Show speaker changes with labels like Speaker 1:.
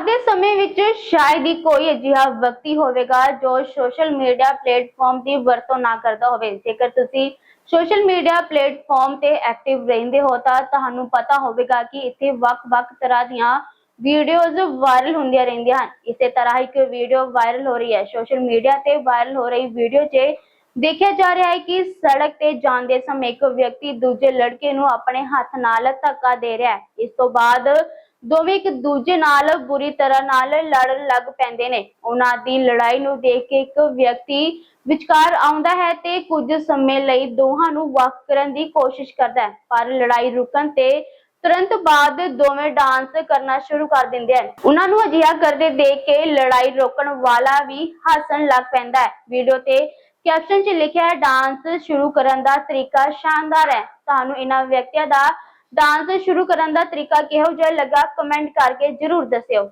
Speaker 1: ਅੱਜ ਦੇ ਸਮੇਂ ਵਿੱਚ ਸ਼ਾਇਦ ਹੀ ਕੋਈ ਅਜਿਹਾ ਵਿਅਕਤੀ ਹੋਵੇਗਾ ਜੋ ਸੋਸ਼ਲ ਮੀਡੀਆ ਪਲੇਟਫਾਰਮ ਦੀ ਵਰਤੋਂ ਨਾ ਕਰਦਾ ਹੋਵੇ। ਜੇਕਰ ਤੁਸੀਂ ਸੋਸ਼ਲ ਮੀਡੀਆ ਪਲੇਟਫਾਰਮ ਤੇ ਐਕਟਿਵ ਰਹਿੰਦੇ ਹੋ ਤਾਂ ਤੁਹਾਨੂੰ ਪਤਾ ਹੋਵੇਗਾ ਕਿ ਇੱਥੇ ਵੱਖ-ਵੱਖ ਤਰ੍ਹਾਂ ਦੀਆਂ ਵੀਡੀਓਜ਼ ਵਾਇਰਲ ਹੁੰਦੀਆਂ ਰਹਿੰਦੀਆਂ ਹਨ। ਇਸੇ ਤਰ੍ਹਾਂ ਇੱਕ ਵੀਡੀਓ ਵਾਇਰਲ ਹੋ ਰਹੀ ਹੈ। ਸੋਸ਼ਲ ਮੀਡੀਆ ਤੇ ਵਾਇਰਲ ਹੋ ਰਹੀ ਵੀਡੀਓ 'ਚ ਦੇਖਿਆ ਜਾ ਰਿਹਾ ਹੈ ਕਿ ਸੜਕ ਤੇ ਜਾਂਦੇ ਸਮੇਂ ਇੱਕ ਵਿਅਕਤੀ ਦੂਜੇ ਲੜਕੇ ਨੂੰ ਆਪਣੇ ਹੱਥ ਨਾਲ ਧੱਕਾ ਦੇ ਰਿਹਾ ਹੈ। ਇਸ ਤੋਂ ਬਾਅਦ ਦੋਵੇਂ ਇੱਕ ਦੂਜੇ ਨਾਲ ਬੁਰੀ ਤਰ੍ਹਾਂ ਨਾਲ ਲੜਨ ਲੱਗ ਪੈਂਦੇ ਨੇ। ਉਹਨਾਂ ਦੀ ਲੜਾਈ ਨੂੰ ਦੇਖ ਕੇ ਇੱਕ ਵਿਅਕਤੀ ਵਿਚਕਾਰ ਆਉਂਦਾ ਹੈ ਤੇ ਕੁਝ ਸਮੇਂ ਲਈ ਦੋਹਾਂ ਨੂੰ ਵੱਖ ਕਰਨ ਦੀ ਕੋਸ਼ਿਸ਼ ਕਰਦਾ ਹੈ, ਪਰ ਲੜਾਈ ਰੁਕਣ ਤੇ ਤੁਰੰਤ ਬਾਅਦ ਦੋਵੇਂ ਡਾਂਸ ਕਰਨਾ ਸ਼ੁਰੂ ਕਰ ਦਿੰਦੇ ਹਨ। ਉਹਨਾਂ ਨੂੰ ਅਜਿਹਾ ਕਰਦੇ ਦੇਖ ਕੇ ਲੜਾਈ ਰੋਕਣ ਵਾਲਾ ਵੀ ਹੱਸਣ ਲੱਗ ਪੈਂਦਾ ਹੈ। ਵੀਡੀਓ ਤੇ ਕੈਪਸ਼ਨ 'ਚ ਲਿਖਿਆ ਹੈ, ਡਾਂਸ ਸ਼ੁਰੂ ਕਰਨ ਦਾ ਤਰੀਕਾ ਸ਼ਾਨਦਾਰ ਹੈ। ਤੁਹਾਨੂੰ ਇਹਨਾਂ ਵਿਅਕਤੀਆਂ ਦਾ ਡਾਂਸ ਸ਼ੁਰੂ ਕਰਨ ਦਾ ਤਰੀਕਾ ਕਿਹੋ ਜਿਹਾ ਲੱਗਾ? ਕਮੈਂਟ ਕਰਕੇ ਜਰੂਰ ਦੱਸਿਓ।